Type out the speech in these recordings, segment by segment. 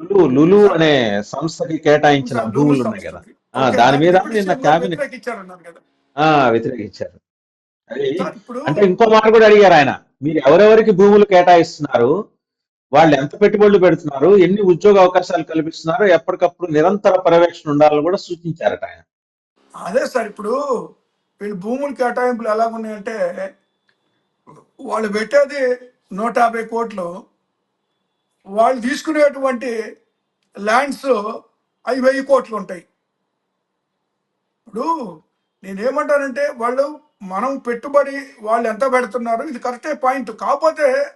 లులు లులు అనే సంస్థకి కేటాయించిన భూములు ఉన్నాయి కదా. ఆ, దాని మీద నిన్న క్యాబినెట్ ఆ వ్యతిరేకించారు. అంటే ఇంకో మాట కూడా అడిగారు ఆయన. మీరు ఎవరెవరికి భూములు కేటాయిస్తున్నారు? వాళ్ళు ఎంత పెట్టుబడులు పెడుతున్నారు? ఎన్ని ఉద్యోగ అవకాశాలు కల్పిస్తున్నారు? ఎప్పటికప్పుడు నిరంతర పర్యవేక్షణ ఉండాలని కూడా సూచించారట ఆయన. అదే సార్ ఇప్పుడు వీళ్ళు భూముల కేటాయింపులు ఎలా ఉన్నాయంటే వాళ్ళు పెట్టేది నూట యాభై కోట్లు వాళ్ళు తీసుకునేటువంటి ల్యాండ్స్ అవి వెయ్యి కోట్లు ఉంటాయి. ఇప్పుడు నేనేమంటానంటే వాళ్ళు మనం పెట్టుబడి వాళ్ళు ఎంత పెడుతున్నారు ఇది కరెక్టే పాయింట్. కాకపోతే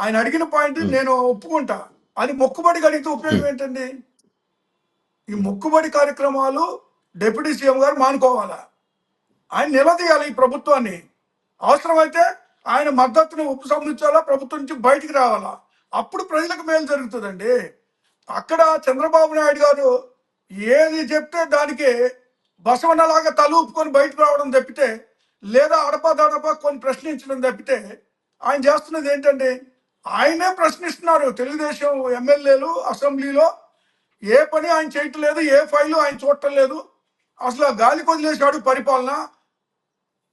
ఆయన అడిగిన పాయింట్ నేను ఒప్పుకుంటా. అది మొక్కుబడి అడిగితే ఉపయోగం ఏంటండి? ఈ మొక్కుబడి కార్యక్రమాలు డిప్యూటీ సీఎం గారు మానుకోవాలా? ఆయన నిలదీయాలి ఈ ప్రభుత్వాన్ని. అవసరమైతే ఆయన మద్దతుని ఉపసంహరించాలా? ప్రభుత్వం నుంచి బయటికి రావాలా? అప్పుడు ప్రజలకు మేలు జరుగుతుందండి. అక్కడ చంద్రబాబు నాయుడు గారు ఏది చెప్తే దానికి బసవనలాగా తలూపుకొని బయటకు రావడం తప్పితే లేదా అడపదడప కొన్ని ప్రశ్నించడం తప్పితే ఆయన చేస్తున్నది ఏంటండి ఆయనే ప్రశ్నిస్తున్నారు తెలుగుదేశం ఎమ్మెల్యేలు అసెంబ్లీలో ఏ పని ఆయన చేయటం లేదు ఏ ఫైలు ఆయన చూడటం లేదు అసలు గాలి కొదిలేశాడు పరిపాలన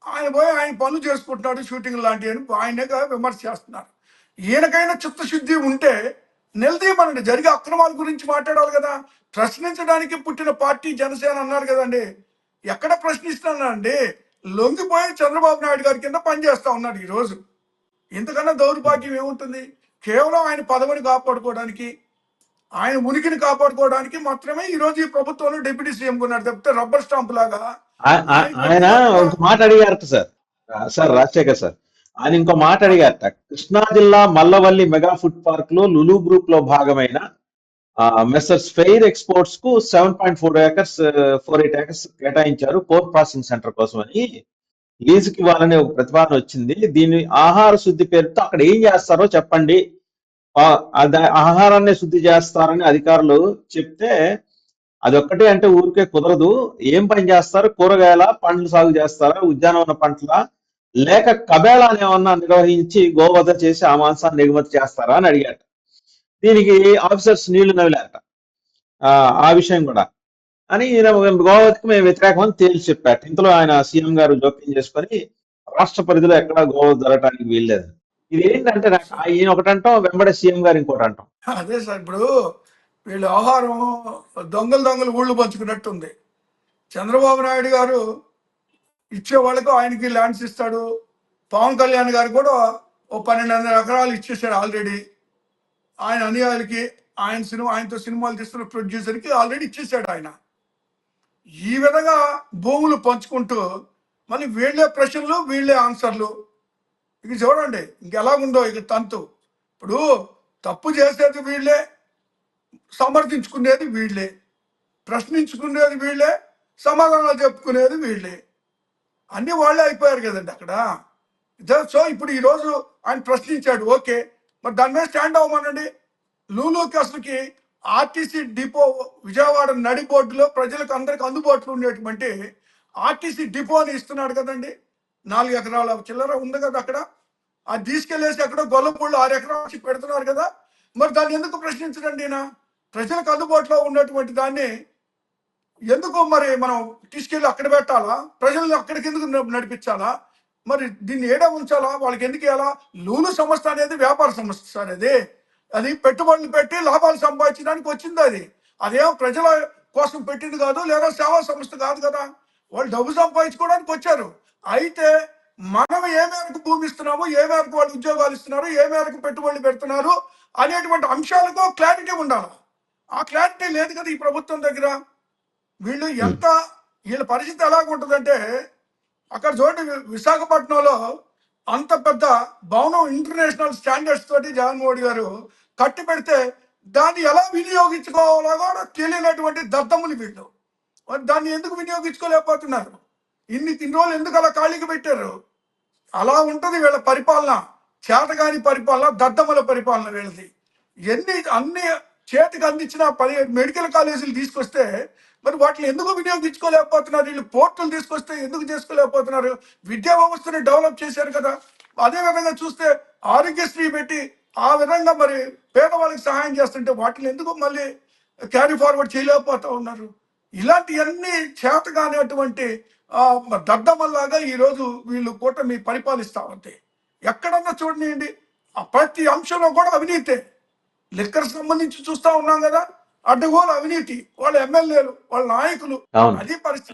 ఆయన పోయి ఆయన పనులు చేసుకుంటున్నాడు షూటింగ్ లాంటివి అని ఆయనగా విమర్శ చేస్తున్నారు. ఈయనకైనా చిత్తశుద్ధి ఉంటే నిలదీయమనండి. జరిగే అక్రమాల గురించి మాట్లాడాలి కదా. ప్రశ్నించడానికి పుట్టిన పార్టీ జనసేన అన్నారు కదండి. ఎక్కడ ప్రశ్నిస్తున్నానండి? లొంగిపోయి చంద్రబాబు నాయుడు గారి కింద పనిచేస్తా ఉన్నాడు ఈరోజు. ఇంతకన్నా దౌర్భాగ్యం ఏముంటుంది? కేవలం ఆయన పదవిని కాపాడుకోవడానికి ఆయన ఉనికిని కాపాడుకోవడానికి మాత్రమే ఈ రోజు ఈ ప్రభుత్వంలో డిప్యూటీ సీఎం కొన్నారు తప్పితే రబ్బర్ స్టాంప్ లాగా ఆయన ఒక మాట అడిగారు సార్. Sir Rajasekhar sir. ఆయన ఇంకో మాట అడిగారట. కృష్ణా జిల్లా మల్లవల్లి మెగా ఫుడ్ పార్క్లో లులు గ్రూప్లో భాగమైన messrs fair ఎక్స్పోర్ట్స్కు seven point four acres four eight acres కేటాయించారు కోర్ ప్రాసెసింగ్ సెంటర్ కోసం అని లీజుకి ఇవ్వాలనే ఒక ప్రతిపాదన వచ్చింది. దీని ఆహార శుద్ధి పేరుతో అక్కడ ఏం చేస్తారో చెప్పండి. ఆహారాన్ని శుద్ధి చేస్తారని అధికారులు చెప్తే అదొక్కటే అంటే ఊరికే కుదరదు. ఏం పని చేస్తారు? కూరగాయల? పండ్లు సాగు చేస్తారా? ఉద్యానవన పంటల? లేక కబేళాన్ని ఏమన్నా నిర్వహించి గోవధ చేసి ఆ మాంసాన్ని ఎగుమతి చేస్తారా అని అడిగాట. దీనికి ఆఫీసర్స్ నీళ్ళు నవ్వులారట ఆ ఆ విషయం కూడా. అని ఈయన గోవధకు మేము వ్యతిరేకమని తేల్చి చెప్పాట. ఇంతలో ఆయన సీఎం గారు జోక్యం చేసుకొని రాష్ట్ర పరిధిలో ఎక్కడ గోవధ జరగటానికి వీల్లేదు. ఇది ఏంటంటే ఈయన ఒకటంటాం వెంబడే సీఎం గారు ఇంకోటి అంటాం. అదే సార్ ఇప్పుడు వీళ్ళు ఆహారం దొంగలు దొంగలు ఊళ్ళు పంచుకున్నట్టుంది. చంద్రబాబు నాయుడు గారు ఇచ్చే వాళ్ళకు ఆయనకి ల్యాండ్స్ ఇస్తాడు. పవన్ కళ్యాణ్ గారు కూడా ఓ పన్నెండు వందల ఎకరాలు ఇచ్చేసాడు ఆల్రెడీ ఆయన అనుయాయులకి ఆయన సినిమా ఆయనతో సినిమాలు తీస్తున్న ప్రొడ్యూసర్కి ఆల్రెడీ ఇచ్చేసాడు ఆయన. ఈ విధంగా భూములు పంచుకుంటూ మళ్ళీ వీళ్ళే ప్రశ్నలు వీళ్ళే ఆన్సర్లు. ఇక చూడండి ఇంకెలాగుందో ఇక తంతు. ఇప్పుడు తప్పు చేసేది వీళ్ళే సమర్థించుకునేది వీళ్ళే. ప్రశ్నించుకునేది వీళ్ళే సమాధానాలు చెప్పుకునేది వీళ్ళే. అన్ని వాళ్ళే అయిపోయారు కదండి అక్కడ. సో ఇప్పుడు ఈరోజు ఆయన ప్రశ్నించాడు ఓకే మరి దాని మీద స్టాండ్ అవ్వమనండి. లూలుకి అసలుకి ఆర్టీసీ డిపో విజయవాడ నడి బోర్డులో ప్రజలకు అందరికి అందుబాటులో ఉండేటువంటి ఆర్టీసీ డిపోని ఇస్తున్నాడు కదండి. నాలుగు ఎకరాల చిల్లర ఉంది కదా అక్కడ. అది తీసుకెళ్ళేసి అక్కడ గొల్లపూళ్ళు ఆరు ఎకరాలు పెడుతున్నారు కదా. మరి దాన్ని ఎందుకు ప్రశ్నించడండి ఈయన? ప్రజలకు అందుబాటులో ఉన్నటువంటి దాన్ని ఎందుకు మరి మనం తీసుకెళ్ళి అక్కడ పెట్టాలా? ప్రజల్ని అక్కడికి ఎందుకు నడిపించాలా? మరి దీన్ని ఏడా ఉంచాలా? వాళ్ళకి ఎందుకు ఇవ్వాలా లూలు సంస్థ అనేది వ్యాపార సంస్థ అనేది. అది అది పెట్టుబడులు పెట్టి లాభాలు సంపాదించడానికి వచ్చింది అది. అదేం ప్రజల కోసం పెట్టింది కాదు లేదా సేవా సంస్థ కాదు కదా. వాళ్ళు డబ్బు సంపాదించుకోవడానికి వచ్చారు. అయితే మనం ఏ మేరకు భూమి ఇస్తున్నాము ఏ మేరకు వాళ్ళు ఉద్యోగాలు ఇస్తున్నారు ఏ మేరకు పెట్టుబడులు పెడుతున్నారు అనేటువంటి అంశాలకు క్లారిటీ ఉండాలి? ఆ క్లారిటీ లేదు కదా ఈ ప్రభుత్వం దగ్గర. వీళ్ళు ఎంత వీళ్ళ పరిస్థితి ఎలాగుంటుందంటే అక్కడ చూడండి విశాఖపట్నంలో అంత పెద్ద భవనం ఇంటర్నేషనల్ స్టాండర్డ్స్ తోటి జగన్మోహన్ గారు కట్టి పెడితే దాన్ని ఎలా వినియోగించుకోవాలో కూడా తెలియనటువంటి దద్దములు వీళ్ళు. దాన్ని ఎందుకు వినియోగించుకోలేకపోతున్నారు? ఇన్ని ఇన్ని రోజులు ఎందుకు అలా ఖాళీకి పెట్టారు? అలా ఉంటుంది వీళ్ళ పరిపాలన. చేతగాని పరిపాలన దద్దముల పరిపాలన వీళ్ళది. ఎన్ని అన్ని చేతికి అందించిన పది మెడికల్ కాలేజీలు తీసుకొస్తే మరి వాటిని ఎందుకు వినియోగించుకోలేకపోతున్నారు వీళ్ళు పోర్టులు తీసుకొస్తే ఎందుకు చేసుకోలేకపోతున్నారు? విద్యా వ్యవస్థని డెవలప్ చేశారు కదా. అదే విధంగా చూస్తే ఆరోగ్యశ్రీ పెట్టి ఆ విధంగా మరి పేదవాళ్ళకి సహాయం చేస్తుంటే వాటిని ఎందుకు మళ్ళీ క్యారీ ఫార్వర్డ్ చేయలేకపోతూ ఉన్నారు? ఇలాంటివన్నీ చేతగానేటువంటి దద్దమల్లాగా ఈరోజు వీళ్ళు కూటమి పరిపాలిస్తా ఉంది. ఎక్కడన్నా చూడనియండి. ప్రతి అంశంలో కూడా అవినీతే. లిక్కర్ సంబంధించి చూస్తూ ఉన్నాం కదా. అడ్డగోలు అవినీతి వాళ్ళ ఎమ్మెల్యేలు వాళ్ళ నాయకులు. అది పరిస్థితి